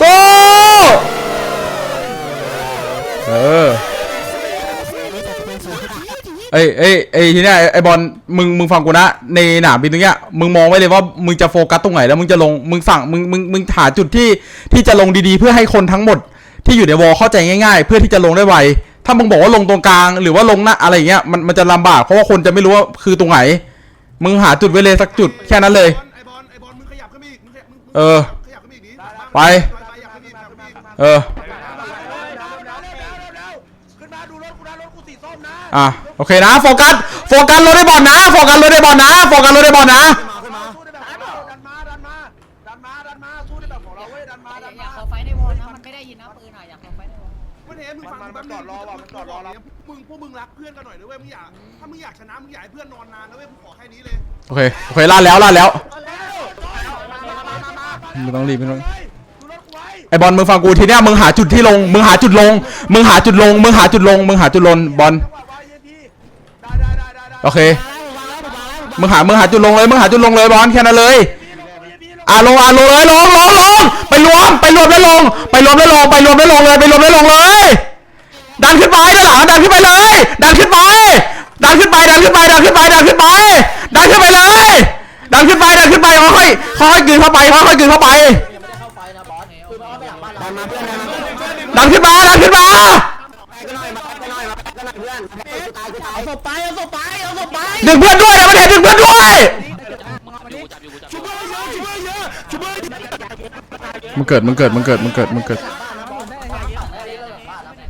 สู้เออเอ้เอ้เอ้ทีเนี้ยไอ้ไอ้บอลมึงมึงฟังกูนะในหนามบินตรงเนี้ยมึงมองไว้เลยว่ามึงจะโฟกัสตรงไหนแล้วมึงจะลงมึงสั่งมึงมึงมึงหาจุดที่ที่จะลงดีๆ เพื่อให้คนทั้งหมด ที่อยู่ในวอลเข้าใจง่าย ๆ เพื่อที่จะลงได้ไวถ้ามึงบอกว่าลงตรงกลางหรือว่าลงหน้าอะไรอย่างเงี้ยมันมันจะลำบากเพราะว่าคนจะไม่รู้ว่าคือตรงไหน มึงหาจุดไว้เลยสักจุดแค่นั้นเลย เออขยับขึ้นมาอีกดิไปขยับขึ้นมาอีกขยับขึ้นมาอีกเออขึ้นมาดูรถกูนะรถกูสีส้มนะอะโอเคนะโฟกัสโฟกัสรถได้บอลนะโฟกัสรถได้บอลนะโฟกัสรถได้บอลนะสู้ได้แบบของเราดันมาดันมาดันมาดันมาสู้ได้แบบของเราเว้ยดันมาดันอยามากเข้าไฟในวอลนะมันไม่ได้ยินนะปืนอะอยากเข้าไฟในวอลวันนี้มึงฟังกูแป๊บนึงมึงพวกมึงรักเพื่อนกันหน่อยนะเว้ยมึงอยากถ้ามึงอยากชนะมึงอยากให้เพื่อนนอนนานนะเว้ยมึงขอแค่นี้เลยโอเคโอเคลาดแล้วลาดแล้ว มึงต้องรีบไม่ต้องไอบอลมึงฟังกูทีเนี้ยมึงหาจุดที่ลง มึงหาจุดลง มึงหาจุดลง มึงหาจุดลง มึงหาจุดลงบอลโอเค มึงหา มึงหาจุดลงเลย มึงหาจุดลงเลยบอลแค่นั้นเลยอะลงอะลงเลยลงลงลงไปรวมไปรวมแล้วลง ไปรวมแล้วลง ไปรวมแล้วลงเลย ไปรวมแล้วลงเลย ดันขึ้นไปด้านหลังดันขึ้นไปเลย ดันขึ้นไป ดันขึ้นไป ดันขึ้นไป ดันขึ้นไป ดันขึ้นไป ดันขึ้นไปเลย ดันขึ้นไปดันขึ้นไปค่อยๆค่อยๆกลืนเข้าไปค่อยๆกลืนเข้าไปดันขึ้นมาดันขึ้นมาดึงเพื่อนด้วยนะมันเห็นดึงเพื่อนด้วยมึงเกิดมึงเกิดมึงเกิดมึงเกิดมึงเกิด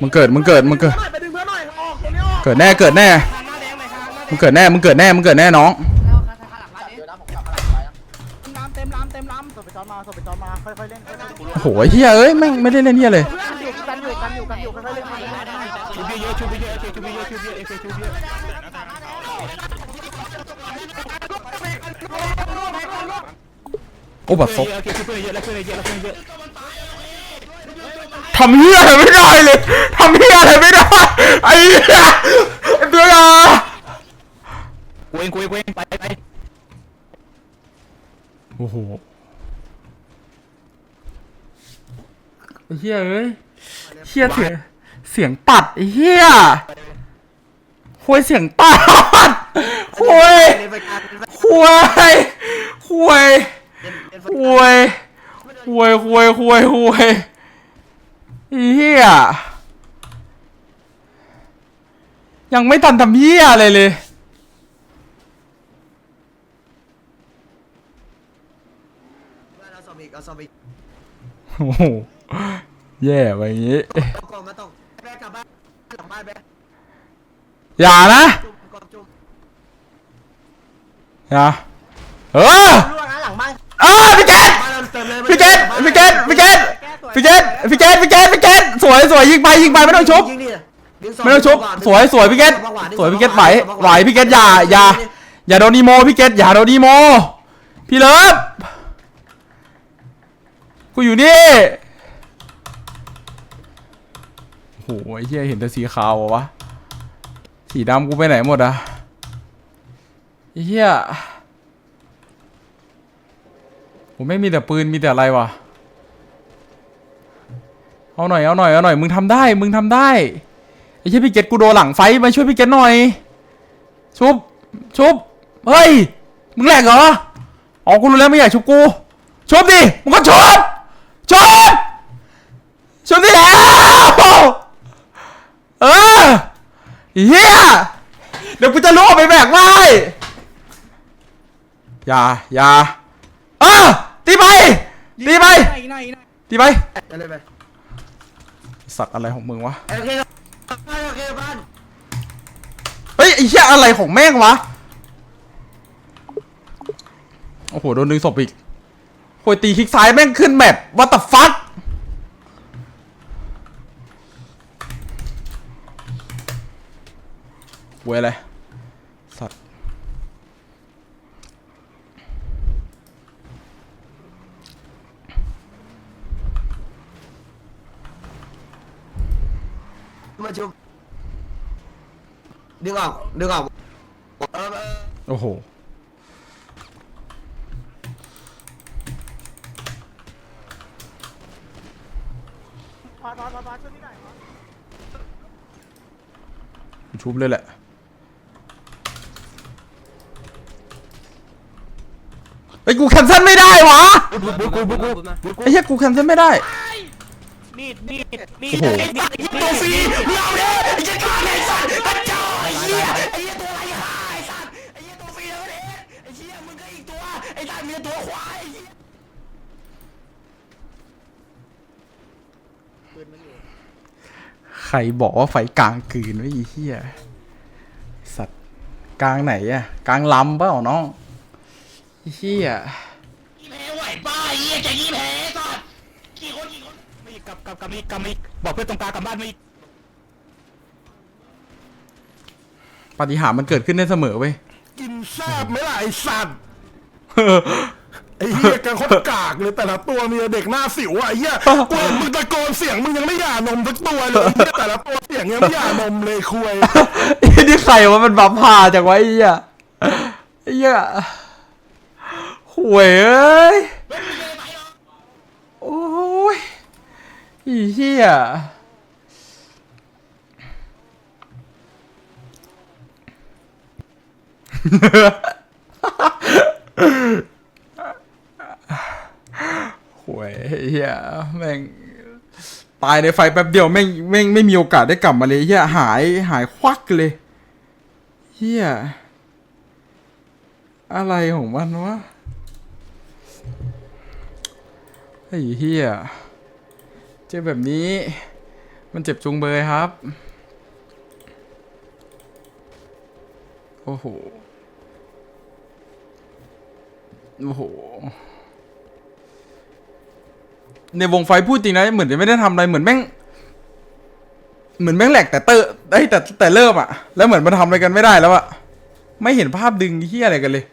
มึงเกิดมึงเกิดมึงเกิดเพื่อนหน่อยออกตัวนี้ออกเกิดแน่เกิดแน่มึงเกิดแน่มึงเกิดแน่มึงเกิดแน่น้อง แล้วข้างหลังบ้านดิ น้ำเต็มน้ำเต็มน้ำ ส่งไปจอนมาส่งไปจอนมา ค่อยๆเล่นค่อยๆเล่นโอ้โหไอ้เฮียเอ้ยแม่งไม่ได้เล่นเฮียเลยอยู่กันอยู่กันอยู่กันอยู่ค่อยๆเล่นค่อยๆเล่นชุบเยอะชุบเยอะชุบเยอะชุบเยอะชุบเยอะชุบเยอะโอ้บัดซบโอเคชุบเยอะแล้วเพื่อนเยอะแล้วเพื่อนเยอะทำเฮียอะไรไม่ได้เลยทำเฮียอะไรไม่ได้ไอ้เหี้ยไอ้เบื่อกูเองกูเองกูเองไปไปโอ้โห ไอ้เฮียเอ้ยเฮียเสียงเสียงปัดไอ้เฮียคุยเสียงปัดคุยคุยคุยคุยคุยคุยคุยคุยไอ้เฮียยังไม่ทันทำเฮียอะไรเลยเอาสอบอีกเอาสอบอีกโอ้โห แย่ไปอย่างงี้เอากล่องมาต้องแบกกลับบ้านกลับบ้านแบกอย่านะจุ่มกล่องจุ่มอย่าเออล่วงนะหลังบ้านเออพี่เกตบ้านเราเต็มเลยพี่เกตพี่เกตพี่เกตพี่เกตพี่เกตพี่เกตพี่เกตสวยสวยยิงไปยิงไปไม่ต้องชุบ ยิงดิดึศพไม่ต้องชุบก่นสวยสวยพี่เกตดึงศพสวยพี่เกตดึงศพไหวดึงศพไหวพี่เกตอย่าอย่าอย่าโดนอีโมพี่เกตอย่าโดนอีโม พี่เลิฟกูอยู่นี่โอ้โหไอ้เหี้ยเห็นแต่สีขาวอะวะ สีดำกูไปไหนหมดอะไอ้เหี้ยผมไม่มีแต่ปืนมีแต่อะไรวะ เอาหน่อยเอาหน่อยเอาหน่อยมึงทำได้มึงทำได้ไอ้เหี้ยพี่เกตกูโดนหลังไฟมาช่วยพี่เกตหน่อย ชุบชุบเฮ้ยมึงแหลกเหรออ๋อกูรู้แล้วไม่อยากชุบกูชุบดิมึงก็ชุบชุบชุบดิแล้ว เออ เฮียเดี๋ยวกูจะลุกออกไปแบกไว้อย่าอย่าเออตีไปตีไปตีไปไปเลยไปสัตว์อะไรของมึงวะโอเคโอเคบ้านเฮ้ยไอ้เหี้ยอะไรของแม่งวะโอ้โหโดนดึงศพอีกโอยตีคลิกซ้ายแม่งขึ้นแมปวัตฟัก เว้ยอะไรสัตว์มาชุบดึงออกดึงออกโอ้โห ชุบเลยแหละ ไอ้ยกูแคนเซิลไม่ได้วะบุกบุกบุกบุกบุกไอ้เหี้ยกูแคนเซิลไม่ได้มีดมีดมีดโอ้โหไอ้สัตว์ไอ้ตัวฟรีมึงเอาดิไอ้เจ้าก้อนไอ้สัตว์กระจอกไอ้เหี้ยไอ้เหี้ยตัวไรหาไอ้สัตว์ไอ้เหี้ยตัวฟรีแล้วเนี่ยไอ้เหี้ยมึงก็อีกตัวไอ้สัตว์มีแต่ตัวควายไอ้เหี้ยใครบอกว่าไฟกลางคืนวะไอ้เหี้ยสัตว์กลางไหนอะกลางลำเปล่าน้อง ไอ้เหี้ยแพ้ไหวป้าไอ้เหี้ยจะยี่แพ้สัตว์กี่คนกี่คนไม่กลับกลับกลับอีกกลับอีกบอกเพื่อนตรงกลางกลับบ้านไม่อีกปาฏิหาริย์มันเกิดขึ้นได้เสมอเว้ย กินแซ่บไหมล่ะไอสัตว์ไอ้เหี้ยกันโคตรกากเลยแต่ละตัวมีแต่เด็กหน้าสิวอะไอ้เหี้ยกูเห็นมึงตะโกนเสียงมึงยังไม่หย่านมสักตัวเลยไอ้เหี้ยแต่ละตัวเสียงยังไม่หย่านมเลยคุย ไอ้นี่ใครวะมันบัฟผ่าจากไวะไอ้เหี้ยไอ้เหี้ย ห่วยเอ้ย โอ้ยอ้เหี้ยห่วยเหี้ยแม่งตายในไฟแป๊บเดียวแม่งแม่งไม่มีโอกาสได้กลับมาเลยเฮียหายหายควักเลยเฮียอะไรของมันวะ ไอ้เฮียเจอแบบนี้ มันเจ็บจุงเบยครับ โอ้โห โอ้โห ในวงไฟพูดจริงนะ เหมือนจะไม่ได้ทำอะไร เหมือนแม่ง เหมือนแม่งแหลกแต่เตอร์ไอ้แต่แต่เริ่มอะแล้วเหมือนมันทำอะไรกันไม่ได้แล้วอะไม่เห็นภาพดึงเฮียอะไรกันเลย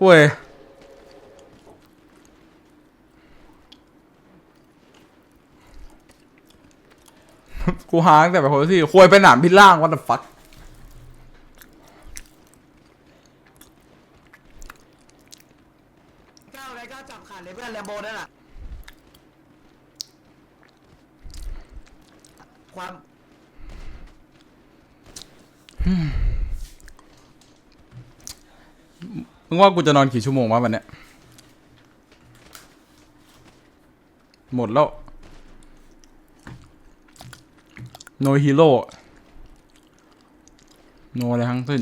ห่วย กูหาตั้งแต่แบบโหสิควยไปหนามพิษล่างวั t ฟักก้าวอะไรก้าวจับขาดเลยเพื่อนแลมโบนั่นแหละความมึงว่ากูจะนอนกี่ชั่วโมงวะวันเนี้ยหมดแล้ว โนฮีโร่โนอะไรทั้งสิ้น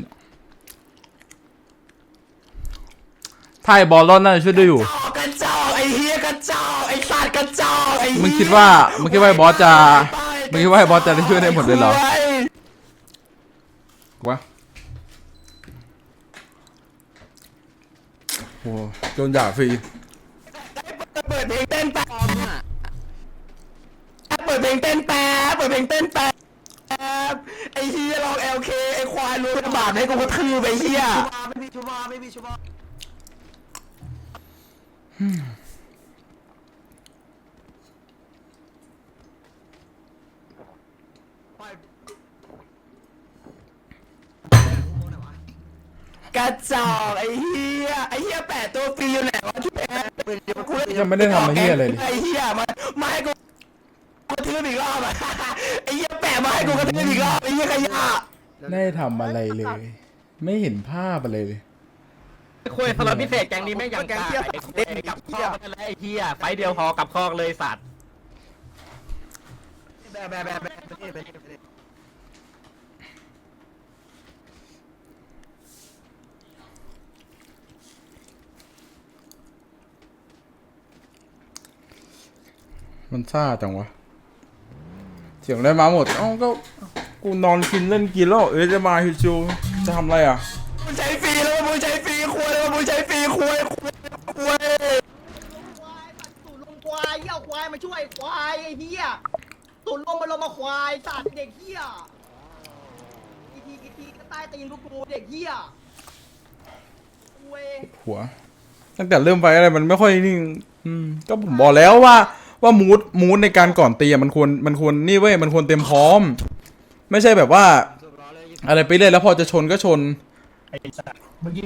ถ้าไอ้บอลรอดน่าจะช่วยได้อยู่ กระจอกไอ้เหี้ยกระจอกไอ้สัตว์กระจอกไอ้เหี้ยมึงคิดว่ามึงคิดว่าไอ้บอสจะมึงคิดว่าไอ้บอสจะได้ช่วยได้หมดเลยเหรอวะโอ้โดนด่าฟรี เปิดเพลงเต้นแป๊บเปิดเพลงเต้นแป๊บ เปิดเพลงเต้นแป๊บไอ้เหี้ยลอง LK ไอ้ควายรู้ระบาดให้กูกระทืบไอ้เหี้ยชุบาไม่มีชุบาไม่มีชุบากระจอกไอ้เหี้ยไอ้เหี้ยแปะตัวฟรีอยู่ไหนวะที่แปะยังไม่ได้ทำอะไรเหี้ยอะไรเลย ไอ้เหี้ยมามาให้กูกระ ทืบอีกรอบอะไอ้เหี้ยแปะมาให้กูกระทืบอีกรอบไอ้เหี้ยขยะได้ทำอะไรเลย ไม่เห็นภาพอะไรเลย คุยสล็อตพิเศษแกงนี้แม่งยังกล้าไอ้เล่นกับคอกกันแล้วไอ้เหี้ยไฟเดียวพอกับคอกเลยสัตว์แบบแบบแบบแบบไปนี่ไปนี่ไปนี่มันซ่าจังวะเสียงได้มาหมด เอ้าก็กูนอนกินเล่นกินแล้วเอ้ยจะมาฮิชูจะทำอะไรอะมึงใช้ฟรีแล้วมึงใช้ฟรีควยแล้วมึงใช้ฟรีควยควยควายสัตว์สูตรลงควายเหี้ยควายมาช่วยควายไอ้เหี้ยสูตรลงมาลงมาควายสัตว์เด็กเหี้ยกีทีกีทีก็ใต้ตีนพวกกูเด็กเหี้ยเว้ยหัว ตั้งแต่เริ่มไปอะไรมันไม่ค่อยนิ่งอืมก็ผมบอกแล้วว่า ว่ามูดมูดในการก่อนตีอะมันควรมันควรนี่เว้ยมันควรเต็มพร้อม ไม่ใช่แบบว่า อะไรไปเรื่อยแล้วพอจะชนก็ชน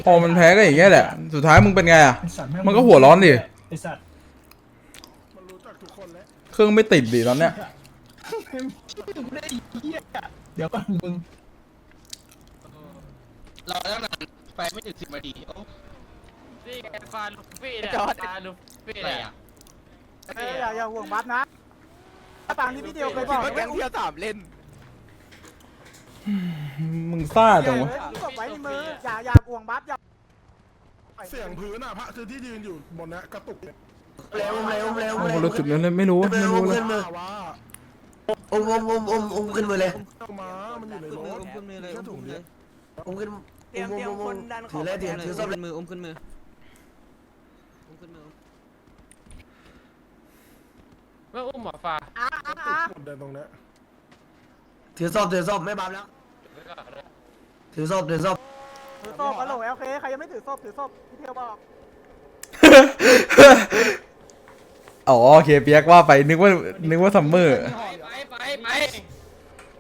พอมันแพ้ก็อย่างเงี้ยแหละ สุดท้ายมึงเป็นไงอะมันก็หัวร้อนดิ ไอสัตว์มันรู้รู้จักทุกคนแล้วเครื่องไม่ติดดิตอนเนี้ยเดี๋ยวก่อนมึงเราตั้งนานไปไม่ถึงสิบนาทีโอ้นี่ไงฟาลูฟี่เนี่ยฟาลูฟี่อะไรเนี่ยอะ อย่าอย่าห่วงบัฟนะตามที่พี่เดียวเคยบอกแก๊งเที่ยวสามเล่นมึงซ่าจังวะกดไว้ในมืออย่าอย่าห่วงบัฟอย่าเสียงพื้นอะพระคือที่ยืนอยู่บนเนี้ยกระตุกเนี่ยเร็วเร็วเร็วโอ้เร็โหวเราจุดนั้นเลยไม่รู้เร็ไม่วรู้เลยขึ้นมือว่าอุ้มอุ้มอุ้มอุ้มอุ้มขึ้นมือเลยเข้ามามันอยู่ในรถแค่ถุงเดียวอุ้มขึ้นอุ้มอุ้มอุ้มอุ้มถือเลยถือถือส้มเลยมืออุ้มขึ้นมืออุ้มขึ้นมือ เมื่ออุ้มหมอฟ้าอะอะอะหมดเดินตรงเนี้ยถือส้มถือส้มไม่บับแล้ว ถือส้มถือส้มถือศพกระโหลกโอเคใครยังไม่ถือศพถือศพพี่เดียวบอกอ๋อโอเคเปียกว่าไปนึกว่านึกว่าซัมเมอร์ไปไปไป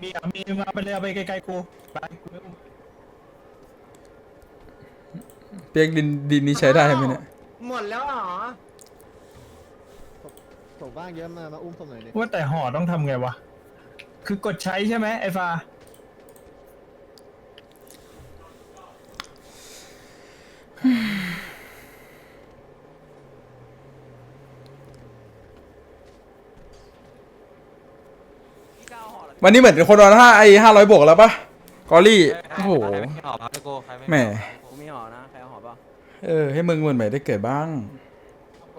มีมีมาไปเลยเอาไปไกลๆกูไปเปียกดินดินนี้ใช้ได้ไหมเนี่ยหมดแล้วเหรอ ว่าแต่ห่อต้องทำไงวะ คือกดใช้ใช่ไหมไอ้ฟ้าวันนี้เหมือนคนโดนห้าไอห้าร้อยบวกแล้วปะกอรี่ โอ้โหหอบครับโกใครไม่แหม กูไม่หอนะ ใครหอบป่ะเออ ให้มึงเหมือนใหม่ได้เกิดบ้างก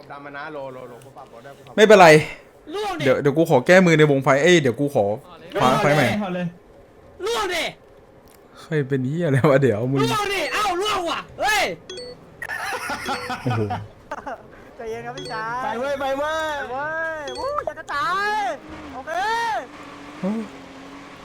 ดดำมานะโลโลโลกูปรับกดได้กูปรับไม่เป็นไรเดี๋ยวเดี๋ยวกูขอแก้มือในวงไฟเอ้ยเดี๋ยวกูขอคว้าไฟใหม่ห่อเลยล่วงดิใครเป็นเหียอะไรวะเดี๋ยวมึงล่วงดิเอ้าล่วงว่ะเฮ้ยโอ้โหใจเย็นครับพี่ชายไปเว้ยไปเว้ยเว้ยวู้อย่ากระจายโอเคโอ้